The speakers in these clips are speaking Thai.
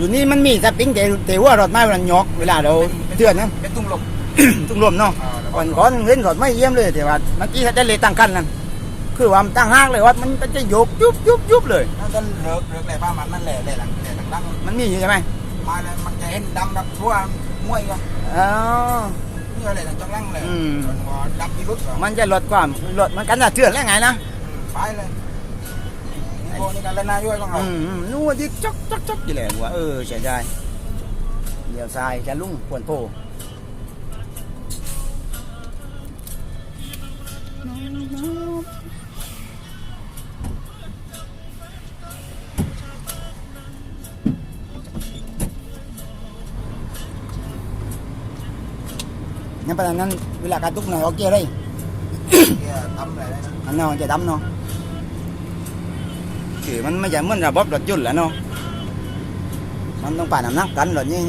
อยู่นี่มันมีสปริงแต่แต่ว่ารถไม้มันยกเวลาเราเตือนนะเป็นตุ้งลม ตุ้งลมเนาะอ่าแล้วก่อนก่อนเห็นรถไม่เยี่ยมเลยแต่ว่าเมื่อกี้ถ้าได้เลยตั้งกันนั่นคือว่ามันตั้งห้างเลยว่ามันมันจะโยกยุบยุบยุบเลยนั่นก็เลิกเลิกแหล่ผ้ามันนั่นแหล่แหล่หลังแหล่หลังหลังมันมีอยู่ใช่ไหมมาเลยมันจะเห็นดำดับทั่วมวยก็อ๋อนี่อะไรหลังจังหลังเลยอืมดำที่รุดก็มันจะลดความลดมันกันน่ะเตือนแล้วไงนะไปเลย นี่โบนี่กันแล้วนายย่อยของเราอืมอืมนู่นที่จ๊อกจ๊อกจ๊อกอยู่แหละว่าเออใช่ได้เดี๋ยวทรายจะลุ่งควรโพงั้นประเด็นนั้นเวลาการตุกหน่อยโอเคเลยเนี่ยทำอะไรได้นะอันเนาะจะดำเนาะ คือมันไม่ใช่เหมือนระบบรถยนต์แหล้วเนาะมันต้องผ่านน้ำหนักกันรถนี่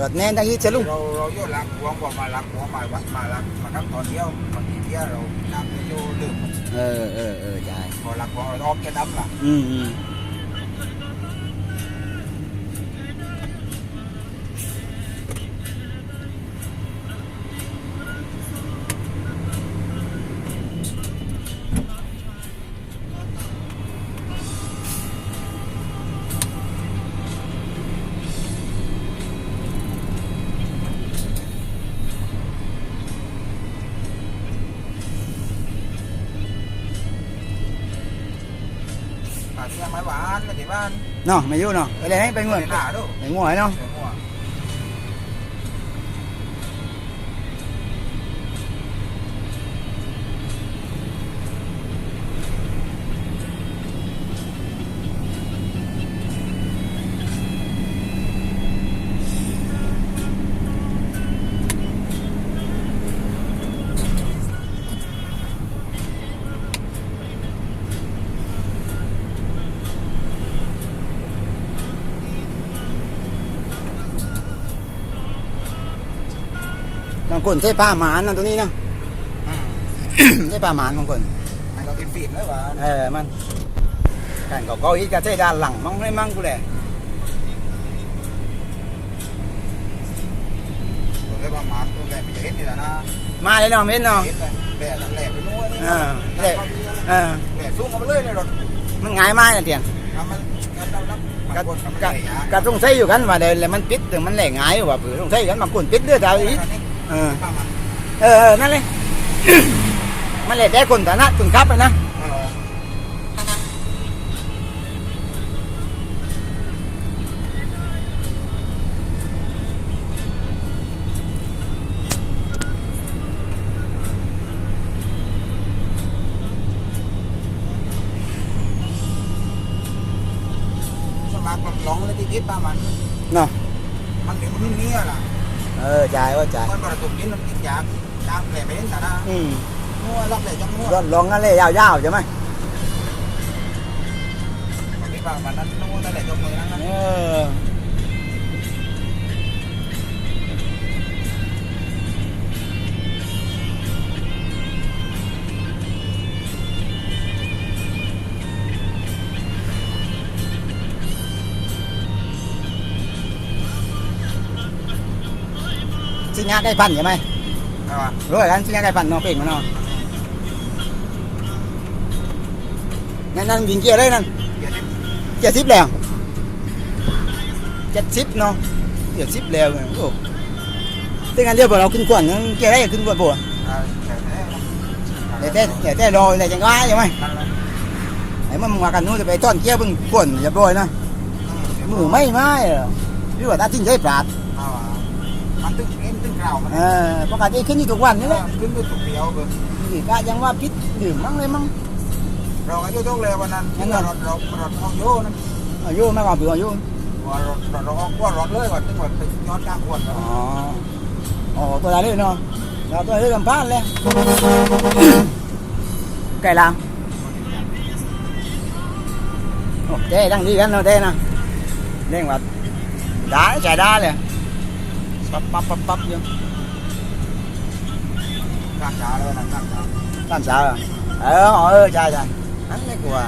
รถแน่นทั้งที่จะลุกเราเราโยนหลังหัวบอกมาหลังหัวมาวัดมาหลังมาทำตอนเดียวบางทีเที่ยวเรานั่งโยลืมเออเออเออใช่พอหลังหัวเราออกแค่ดำล่ะอืมอืม ป่านนี้ยังไม่หวานไม่ถึ บางคนใช้ผ้าหมานนะตัวนี้เนาะอืมใช้ผ้าหมานบางคนให้เรากินฟีดเลยหวานเออมันการก็ก็อีกกระเทด้านหลังมั่งไม่มั่งกูแหละผมเลยว่าหมาตัวแรกไม่จะเห็นนี่แหละนะมาเลยเนาะเม็ดเนาะเห็นเลยแหล่แหล่ไปนู้นนี่อ่าแหล่เออแหล่สู้มาเลยในรถมันง่ายมากนะเตียงทำมันกันเรานับก็บางคนทำก็ได้ยากก็ต้องใช้อยู่กันว่าเดี๋ยวแล้วมันปิดถึงมันแหล่ง่ายว่าเผื่อต้องใช้กันบางคนปิดเด้อดาวอีกเออข้ามัน เออ เออ นั่นเลย มันแหล่ได้คนฐานะคุณครับอะนะเออสมัครมันร้องเลยที่คิดป้ามันเนาะมันถึงรุ่นนี้ล่ะ เออจ่ายว่าจ่ายมันประตูนี้มันกินยากยากแหล่ไปเห็นแต่นะอืมมั่วรับแหล่จังมั่วลองลองกันเลยยาวๆใช่ไหมมันคิดว่ามันนั้นมั่วนั่นแหละจงมือนั่นนะเออ สิญญาได้พันใช่ไหมใช่ป่ะรู้กันสิญญาได้พันเนาะเป่งมันเนาะนั่นนั่นยิงเกียร์เลยนั่นเดี๋ยวนี้เจ็ดสิบแล้วเจ็ดสิบเนาะเจ็ดสิบแล้วเนี่ยโอ้ตึงอันเดียวพอเราขึ้นกวนนั่นเกียร์ได้ขึ้นกวนปวดอ่าแหล่แหล่แต่แต่แต่แต่รอแต่จังหวะใช่ไหมนั่นแหละไอ้มันมากันนู้นจะไปต้อนเกียร์เพิ่งกวนอย่าบ่อยนะมือไม่ไม่หรอกหรือว่าตาทิ้งใช้ปราดเอาอะมันตึ้งเอ็นตึ้ง กล่าวมันเออปกติขึ้นอยู่ทุกวันนี่แหละขึ้นด้วยตุกเดียวเบอร์นี่ก็ยังว่าพิษดื่มมั้งเลยมั้งเราอายุเท่าเลยวันนั้นที่รถเรารถห้องโยนั่นอายุไม่ว่าเบื่ออายุว่ารถรถเราออกว่ารถเลยก่อนตึ้งว่าตึ้งย้อนกลางขวดอ๋ออ๋อตัวอะไรเลยเนาะเราตัวอะไรกำพร้านเลยไก่ลางโอ้เจ๊ดังดีกันเนาะเจ๊นะเร่งว่า đá chạy đá เลย ปั๊บปั๊บปั๊บปั๊บอยู่กลางขาเลยนะกลางขา làm sao à ờ họ ơi trời trời hắn đấy của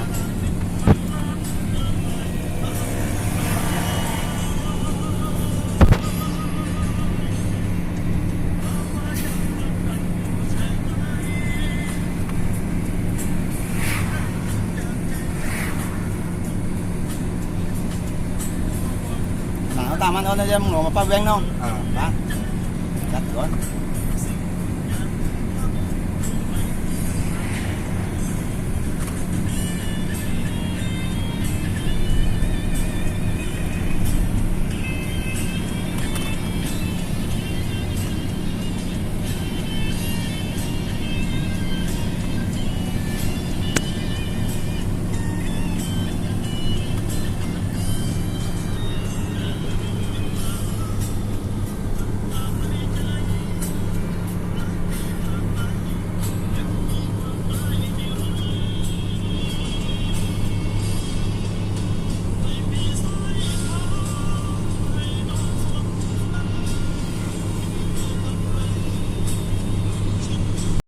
ตามมันเอาเดี๋ยว